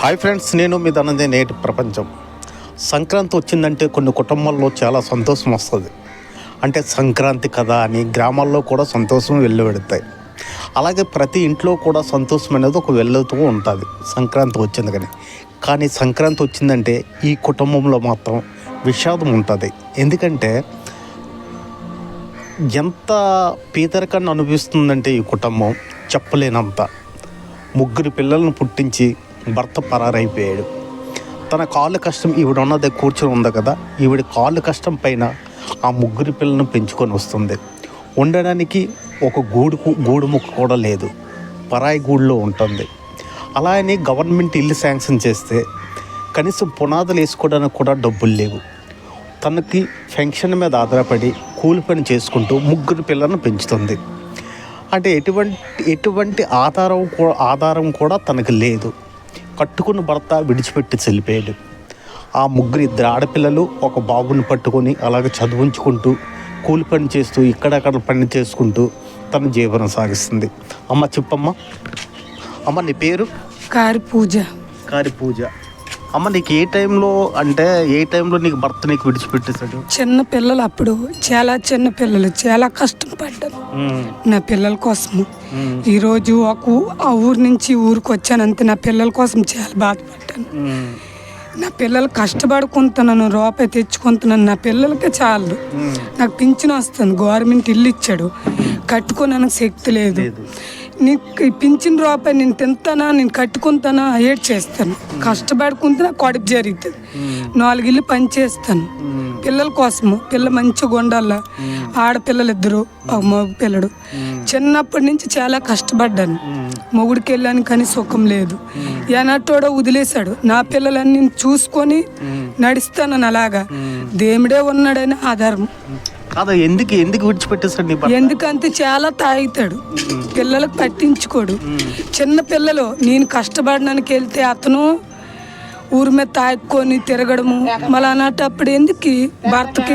Hi friends నేను మీ ధనంజయ నేటి ప్రపంచం. సంక్రాంతి వచ్చిందంటే కొన్ని కుటుంబాల్లో చాలా సంతోషం వస్తుంది. అంటే సంక్రాంతి కదా అని గ్రామాల్లో కూడా సంతోషం వెళ్ళబెడతాయి అలాగే ప్రతి ఇంట్లో కూడా సంతోషం అనేది ఒక వెళ్తూ ఉంటుంది సంక్రాంతి వచ్చింది కానీ కానీ సంక్రాంతి వచ్చిందంటే ఈ కుటుంబంలో మాత్రం విషాదం ఉంటుంది. ఎందుకంటే ఎంత పేదరికాన్ని అనుభవిస్తుందంటే ఈ కుటుంబం చెప్పలేనంత. ముగ్గురు పిల్లలను పుట్టించి భర్త పరారైపోయాడు. తన కాళ్ళు కష్టం ఈవిడ ఉన్నది కూర్చొని ఉంది కదా ఈవిడ కాళ్ళు కష్టం పైన ఆ ముగ్గురి పిల్లను పెంచుకొని వస్తుంది. ఉండడానికి ఒక గూడు గూడు ముక్క కూడా లేదు. పరాయి గూడులో ఉంటుంది. అలా అని గవర్నమెంట్ ఇల్లు శాంక్షన్ చేస్తే కనీసం పునాదులు వేసుకోవడానికి కూడా డబ్బులు లేవు. తనకి ఫెన్షన్ మీద ఆధారపడి కూలి పని చేసుకుంటూ ముగ్గురు పిల్లలను పెంచుతుంది. అంటే ఎటువంటి ఎటువంటి ఆధారం ఆధారం కూడా తనకు లేదు. కట్టుకున్న భర్త విడిచిపెట్టి చెల్లిపోయాడు ఆ ముగ్గురు ఇద్దరు ఆడపిల్లలు ఒక బాబుని పట్టుకొని అలాగే చదివించుకుంటూ కూలి పని చేస్తూ ఇక్కడక్కడ పని చేసుకుంటూ తన జీవనం సాగిస్తుంది. అమ్మ చెప్పమ్మ. అమ్మ నీ పేరు? కారి పూజ. కారి పూజ. అమ్మ నీకు ఏ టైంలో అంటే ఏ టైంలో నీకు భర్త నీకు విడిచిపెట్టేశాడు? చిన్న పిల్లలు అప్పుడు చాలా చిన్న పిల్లలు చాలా కష్టం పడ్డాను నా పిల్లల ఉమ్, ఈరోజు ఒక ఆ ఊరు నుంచి ఊరికి వచ్చాను అంతే నా పిల్లల కోసం చాలా బాధపడ్డాను. నా పిల్లలు కష్టపడుకుంటున్నాను రూపాయి తెచ్చుకుంటున్నాను నా పిల్లలకి చాలు. నాకు పింఛన్ వస్తుంది గవర్నమెంట్ ఇల్లు ఇచ్చాడు. కట్టుకోనడానికి శక్తి లేదు. నీకు పింఛన్ రూపాయి నేను తింటానా నేను కట్టుకుంటానా ఏడ్ చేస్తాను. కష్టపడుకుంటే కడుపు జరుగుతుంది. నాలుగిల్లు పని చేస్తాను. పిల్లల కోసము పిల్ల మంచిగా ఉండాల? ఆడపిల్లలు ఇద్దరు ఒక మగ పిల్లడు. చిన్నప్పటి నుంచి చాలా కష్టపడ్డాను. మొగుడికి వెళ్ళాను కానీ సుఖం లేదు. ఎనట్టోడో వదిలేశాడు. నా పిల్లలన్నీ చూసుకొని నడుస్తానని అలాగా. దేవుడే ఉన్నాడని ఆధారం. అదే ఎందుకు ఎందుకు విడిచిపెట్టేస్తాడు నీ భర్త? ఎందుకంటే చాలా తాగుతాడు. పిల్లలకు పట్టించుకోడు. చిన్న పిల్లలు నేను కష్టపడడానికి వెళ్తే అతను ఊరి మీద తాగుకొని తిరగడము మళ్ళీ అన్నటప్పుడు ఎందుకు భర్తకి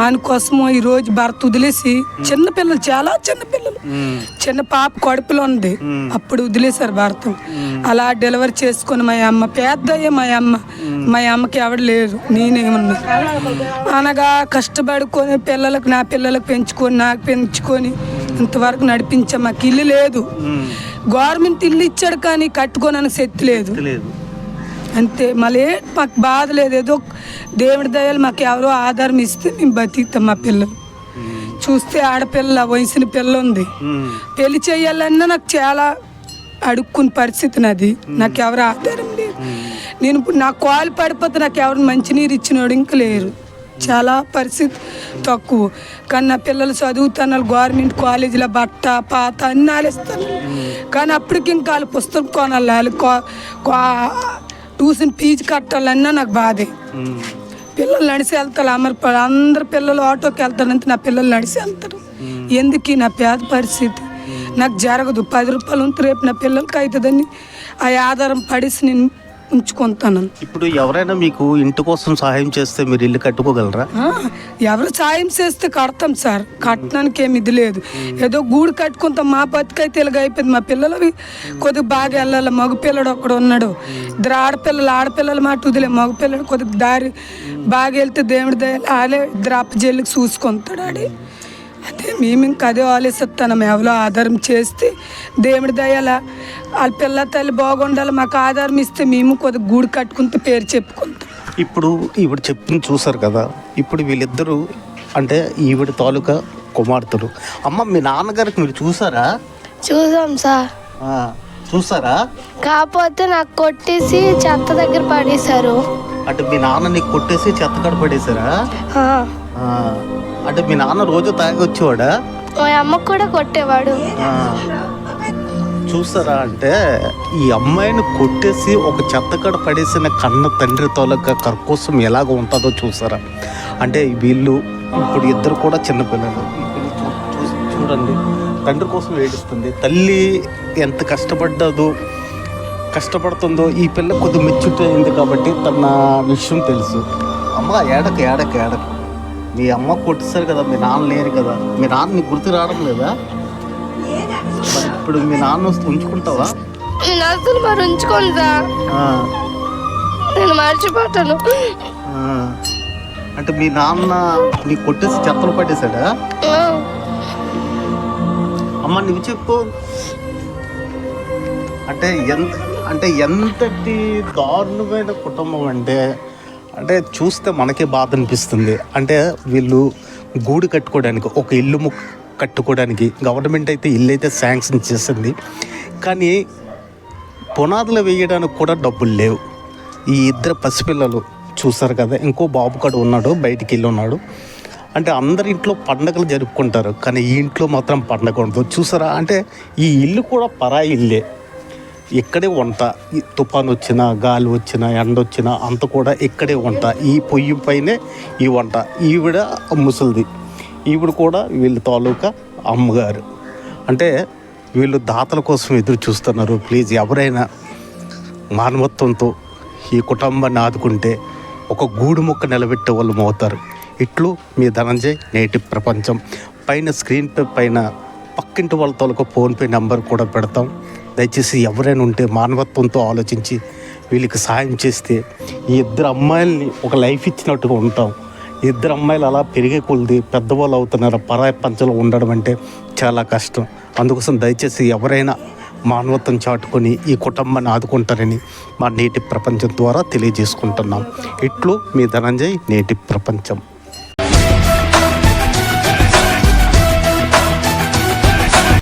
ఆయన కోసము ఈ రోజు భర్త వదిలేసి చిన్న పిల్లలు చాలా చిన్న పిల్లలు. చిన్న పాప కడుపులో ఉంది. అప్పుడు వదిలేశారు భర్త. అలా డెలివరీ చేసుకుని మా అమ్మ పెద్ద మా అమ్మ మా అమ్మకి ఎవడు లేదు నేనేమన్నా? అనగా కష్టపడుకొని పిల్లలకు నా పిల్లలకు పెంచుకొని నాకు పెంచుకొని ఇంతవరకు నడిపించా మాకు ఇల్లు లేదు. గవర్నమెంట్ ఇల్లు ఇచ్చాడు కానీ కట్టుకోనని శక్తి లేదు. అంతే. మళ్ళీ మాకు బాధ లేదు. ఏదో దేవుడి దయాలు మాకు ఎవరో ఆధారం ఇస్తే మేము బతికుతాం మా పిల్లలు. చూస్తే ఆడపిల్ల వయసుని పిల్ల ఉంది. పెళ్ళి చేయాలన్నా నాకు చాలా అడుక్కున్న పరిస్థితి నాది. నాకు ఎవరు ఆధారం లేదు. నేను ఇప్పుడు నా కాలు పడిపోతే నాకు ఎవరు మంచినీరు ఇచ్చినోడు ఇంక లేరు. చాలా పరిస్థితి తక్కువ. కానీ నా పిల్లలు చదువుతున్నారు గవర్నమెంట్ కాలేజీలో బట్ట పాత అన్నీ ఆలిస్తాను కానీ అప్పటికి ఇంకా వాళ్ళు పుస్తకం కొనాలి వాళ్ళు ట్యూషన్ ఫీజు కట్టాలన్నా నాకు బాధే. పిల్లలు నడిచి వెళ్తారు అమర్పాడు అందరు పిల్లలు ఆటోకి వెళ్తారంటే నా పిల్లలు నడిచి వెళ్తారు. ఎందుకు నా పేద పరిస్థితి? నాకు జరగదు. పది రూపాయలు ఉంటే రేపు నా పిల్లలకి అవుతుందని ఆ ఆధారం పడేసి నేను ఉంచుకుంటాను. ఇప్పుడు ఎవరైనా మీకు ఇంటి కోసం సహాయం చేస్తే మీరు ఇల్లు కట్టుకోగలరా? ఎవరు సాయం చేస్తే కడతాం సార్. కట్టడానికి ఏమి ఇది లేదు. ఏదో గూడు కట్టుకుంటాం. మా బతికైతే ఇలాగ అయిపోయింది. మా పిల్లలవి కొద్దిగా బాగా వెళ్ళాలి. మగ పిల్లడు ఒకడు ఉన్నాడు. ఇద్దరు ఆడపిల్లలు ఆడపిల్లల మాట వదిలే. మగ పిల్లడు కొద్దిగా దారి బాగా వెళ్తే దేవుడి దయ ఆలే ఇద్దరు అప్పజల్లికి చూసుకుంటాడు ఆడి. అదే మేము ఇంకా అదే ఆలోచిస్తాను ఎవరో ఆధారం చేస్తే దేవుడి దయాల వాళ్ళ పిల్ల తల్లి బాగుండాలి మాకు ఆధారం ఇస్తే మేము కొద్దిగా గూడు కట్టుకుంటే పేరు చెప్పుకుంటాం. ఇప్పుడు ఈవిడ చెప్పింది చూసారు కదా ఇప్పుడు వీళ్ళిద్దరూ అంటే ఈవిడ తాలూకా కుమార్తెలు. అమ్మ మీ నాన్నగారికి మీరు చూసారా? చూసాం సార్. ఆ, చూసారా? కాకపోతే నాకు కొట్టేసి చెత్త దగ్గర పడేశారు. అంటే మీ నాన్న నీకు కొట్టేసి చెత్తకడ పడేశారా? ఆ, ఆ, అంటే మీ నాన్న రోజు తాగి వచ్చేవాడా? మా అమ్మకు కూడా కొట్టేవాడు. చూసారా అంటే ఈ అమ్మాయిని కొట్టేసి ఒక చెత్తకడ పడేసిన కన్న తండ్రి తోలక కర్కోసం ఎలాగ ఉంటుందో చూసారా? అంటే వీళ్ళు ఇప్పుడు ఇద్దరు కూడా చిన్నపిల్లలు. చూడండి. తండ్రి కోసం ఏడుస్తుంది. తల్లి ఎంత కష్టపడ్డదో కష్టపడుతుందో ఈ పిల్ల కొద్ది మెచ్యూరిటీ అయింది కాబట్టి తన విషయం తెలుసు. అమ్మ ఏడక ఏడక ఏడక. మీ అమ్మ కొట్టేశారు కదా మీ నాన్న లేరు కదా మీ నాన్న నీకు గుర్తు రావడం లేదా? ఇప్పుడు మీ నాన్న వస్తే ఉంచుకుంటావా? నేను అసలు మరి నేను మర్చిపోతాను. అంటే మీ నాన్న నీ కొట్టేసి చెత్తలు పట్టేశాడా? అమ్మ నువ్వు చెప్పు. అంటే ఎంత అంటే ఎంతటి దారుణమైన కుటుంబం అంటే అంటే చూస్తే మనకే బాధ అనిపిస్తుంది. అంటే వీళ్ళు గూడు కట్టుకోవడానికి ఒక ఇల్లు ము- కట్టుకోవడానికి గవర్నమెంట్ అయితే ఇల్లు అయితే శాంక్షన్ చేసింది. కానీ పునాదులు వేయడానికి కూడా డబ్బులు లేవు. ఈ ఇద్దరు పసిపిల్లలు చూస్తారు కదా ఇంకో బాబు కూడా ఉన్నాడు బయటికి వెళ్ళి ఉన్నాడు. అంటే అందరి ఇంట్లో పండగలు జరుపుకుంటారు కానీ ఈ ఇంట్లో మాత్రం పండగ ఉండదు. చూసారా? అంటే ఈ ఇల్లు కూడా పరాయి ఇల్లే. ఇక్కడే వంట తుఫాన్ వచ్చినా గాలి వచ్చినా ఎండ వచ్చినా అంత కూడా ఇక్కడే వంట. ఈ పొయ్యి పైనే ఈ వంట. ఈవిడ ముసలిది. ఈవిడ కూడా వీళ్ళ తాలూకా అమ్మగారు. అంటే వీళ్ళు దాతల కోసం ఎదురు చూస్తున్నారు. ప్లీజ్ ఎవరైనా మానవత్వంతో ఈ కుటుంబాన్ని ఆదుకుంటే ఒక గూడు మొక్క నిలబెట్టే వాళ్ళు అవుతారు ఇట్లు మీ ధనంజయ్ నేటి ప్రపంచం. పైన స్క్రీన్ పే పైన పక్కింటి వాళ్ళ తాలూకా ఫోన్పే నెంబర్ కూడా పెడతాం. దయచేసి ఎవరైనా ఉంటే మానవత్వంతో ఆలోచించి వీళ్ళకి సాయం చేస్తే ఈ ఇద్దరు అమ్మాయిల్ని ఒక లైఫ్ ఇచ్చినట్టుగా ఉంటాం. ఇద్దరు అమ్మాయిలు అలా పెరిగే కొలిది పెద్దవాళ్ళు అవుతున్నారు. పరాయి పంచలో ఉండడం అంటే చాలా కష్టం. అందుకోసం దయచేసి ఎవరైనా మానవత్వం చాటుకొని ఈ కుటుంబాన్ని ఆదుకుంటారని మా నేటి ప్రపంచం ద్వారా తెలియజేసుకుంటున్నాం. ఇట్లు మీ ధనంజయ్ నేటి ప్రపంచం.